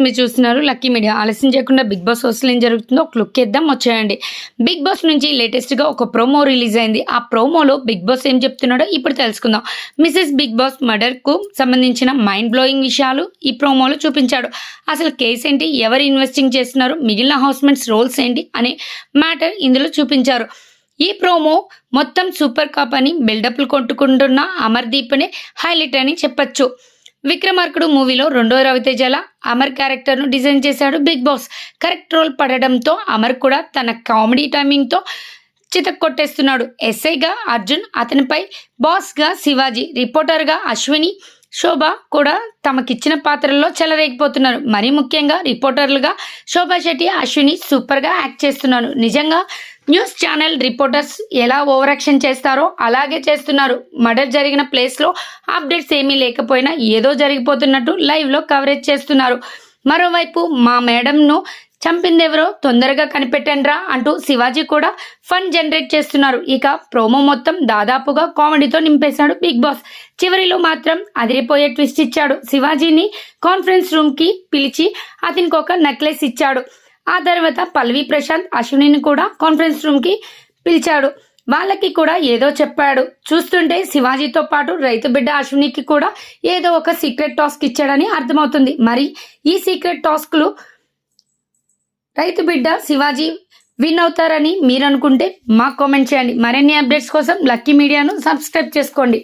మీరు చూస్తున్నారు lucky media ఆలస్యం చేయకుండా బిగ్ బాస్ హౌస్లో ఏం జరుగుతుందో ఒక లుక్ ఇద్దాం వచ్చేయండి. బిగ్ బాస్ నుంచి లేటెస్ట్గా ఒక ప్రోమో రిలీజ్ అయింది. ఆ ప్రోమోలో బిగ్ బాస్ ఏం చెప్తున్నాడో ఇప్పుడు తెలుసుకుందాం. మిసెస్ బిగ్ బాస్ మర్డర్కు సంబంధించిన మైండ్ బ్లోయింగ్ విషయాలు ఈ ప్రోమోలో చూపించాడు. అసలు కేసు ఏంటి? ఎవరు ఇన్వెస్టింగ్ చేస్తున్నారు? మిగిలిన హౌస్మెంట్స్ రోల్స్ ఏంటి? అనే మ్యాటర్ ఇందులో చూపించారు. ఈ ప్రోమో మొత్తం సూపర్ కప్ అని బిల్డప్లు కొట్టుకుంటున్న అమర్దీప్నే హైలైట్ అని చెప్పొచ్చు. విక్రమార్కుడు మూవీలో రెండో రవితేజల అమర్ క్యారెక్టర్ను డిజైన్ చేశాడు బిగ్ బాస్. కరెక్ట్ రోల్ పడడంతో అమర్ కూడా తన కామెడీ టైమింగ్తో చితక్కొట్టేస్తున్నాడు ఎస్ఐగా అర్జున్ అతనిపై బాస్గా శివాజీ రిపోర్టర్గా అశ్విని శోభ కూడా తమకిచ్చిన పాత్రల్లో చెలరేగిపోతున్నారు. మరీ ముఖ్యంగా రిపోర్టర్లుగా శోభా శెట్టి అశ్విని సూపర్గా యాక్ట్ చేస్తున్నారు నిజంగా న్యూస్ ఛానల్ రిపోర్టర్స్ ఎలా ఓవరాక్షన్ చేస్తారో అలాగే చేస్తున్నారు. మర్డర్ జరిగిన ప్లేస్లో అప్డేట్స్ ఏమీ లేకపోయినా ఏదో జరిగిపోతున్నట్టు లైవ్లో కవరేజ్ చేస్తున్నారు. మరోవైపు మా మేడంను చంపిందెవరో తొందరగా కనిపెట్టండ్రా అంటూ శివాజీ కూడా ఫన్ జనరేట్ చేస్తున్నారు. ఇక ప్రోమో మొత్తం దాదాపుగా కామెడీతో నింపేశాడు బిగ్ బాస్. చివరిలో మాత్రం అదిరిపోయే ట్విస్ట్ ఇచ్చాడు శివాజీని కాన్ఫరెన్స్ రూమ్కి పిలిచి అతనికి ఒక నెక్లెస్ ఇచ్చాడు. ఆ తర్వాత పల్వి ప్రశాంత్ అశ్వినిని కూడా కాన్ఫరెన్స్ రూమ్కి పిలిచాడు. వాళ్ళకి కూడా ఏదో చెప్పాడు. చూస్తుంటే శివాజీతో పాటు రైతు బిడ్డ అశ్వినికి కూడా ఏదో ఒక సీక్రెట్ టాస్క్ ఇచ్చాడని అర్థమవుతుంది. మరి ఈ సీక్రెట్ టాస్క్లు రైతు బిడ్డ శివాజీ విన్ అవుతారని మీరు అనుకుంటే మాకు కామెంట్ చేయండి. మరిన్ని అప్డేట్స్ కోసం లక్కీ మీడియాను సబ్స్క్రైబ్ చేసుకోండి.